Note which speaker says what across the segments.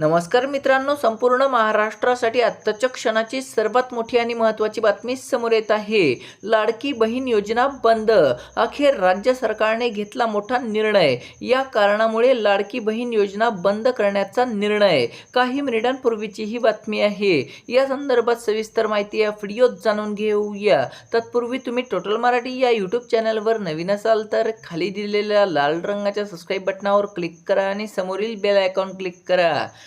Speaker 1: नमस्कार मित्रांनो संपूर्ण महाराष्ट्रासाठी आत्ताच्या क्षणाची सर्वात मोठी आणि महत्त्वाची बातमी समोर येत आहे. लाडकी बहीण योजना बंद. अखेर राज्य सरकारने घेतला मोठा निर्णय. या कारणामुळे लाडकी बहीण योजना बंद करण्याचा निर्णय. काही मिनिटांपूर्वीची ही बातमी आहे. या संदर्भात सविस्तर माहिती या व्हिडिओत जाणून घेऊया. तत्पूर्वी तुम्ही टोटल मराठी या यूट्यूब चॅनलवर नवीन असाल तर खाली दिलेल्या लाल रंगाच्या सबस्क्राईब बटनावर क्लिक करा आणि समोरील बेल आयकॉन क्लिक करा.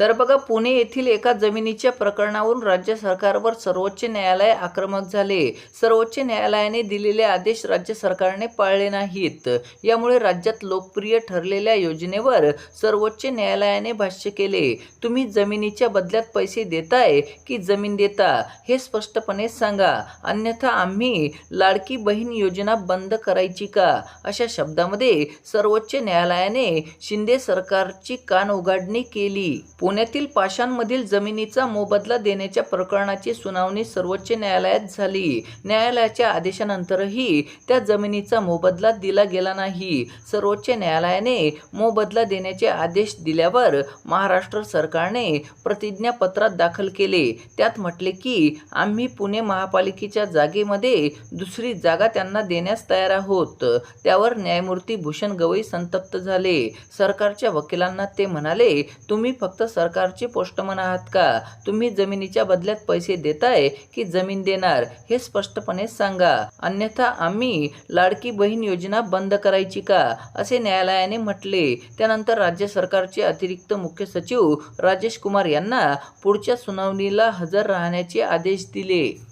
Speaker 1: तर बघा पुणे येथील एका जमिनीच्या प्रकरणावरून राज्य सरकारवर सर्वोच्च न्यायालय आक्रमक झाले. सर्वोच्च न्यायालयाने दिलेले आदेश राज्य सरकारने पाळले नाहीत. यामुळे राज्यात लोकप्रिय ठरलेल्या योजनेवर सर्वोच्च न्यायालयाने भाष्य केले. तुम्ही जमिनीच्या बदल्यात पैसे देताय की जमीन देता हे स्पष्टपणे सांगा. अन्यथा आम्ही लाडकी बहीण योजना बंद करायची का? अशा शब्दामध्ये सर्वोच्च न्यायालयाने शिंदे सरकारची कान उघाडणी केली. पुण्यातील पाषाणमधील जमिनीचा मोबदला देण्याच्या प्रकरणाची सुनावणी सर्वोच्च न्यायालयात झाली. न्यायालयाच्या आदेशानंतरही त्या जमिनीचा मोबदला दिला गेला नाही. सर्वोच्च न्यायालयाने मोबदला देण्याचे आदेश दिल्यावर महाराष्ट्र सरकारने प्रतिज्ञापत्रात दाखल केले. त्यात म्हटले की आम्ही पुणे महापालिकेच्या जागेमध्ये दुसरी जागा त्यांना देण्यास तयार आहोत. त्यावर न्यायमूर्ती भूषण गवई संतप्त झाले. सरकारच्या वकिलांना ते म्हणाले तुम्ही फक्त सरकारचे पोस्टमन आहात का? तुम्ही जमिनीच्या बदल्यात पैसे देताय की जमीन देणार? हे स्पष्टपणे सांगा. अन्यथा आम्ही लाडकी बहीण योजना बंद करायची का? असे न्यायालयाने म्हटले. त्यानंतर राज्य सरकारचे अतिरिक्त मुख्य सचिव राजेश कुमार यांना पुढच्या सुनावणीला हजर राहण्याचे आदेश दिले.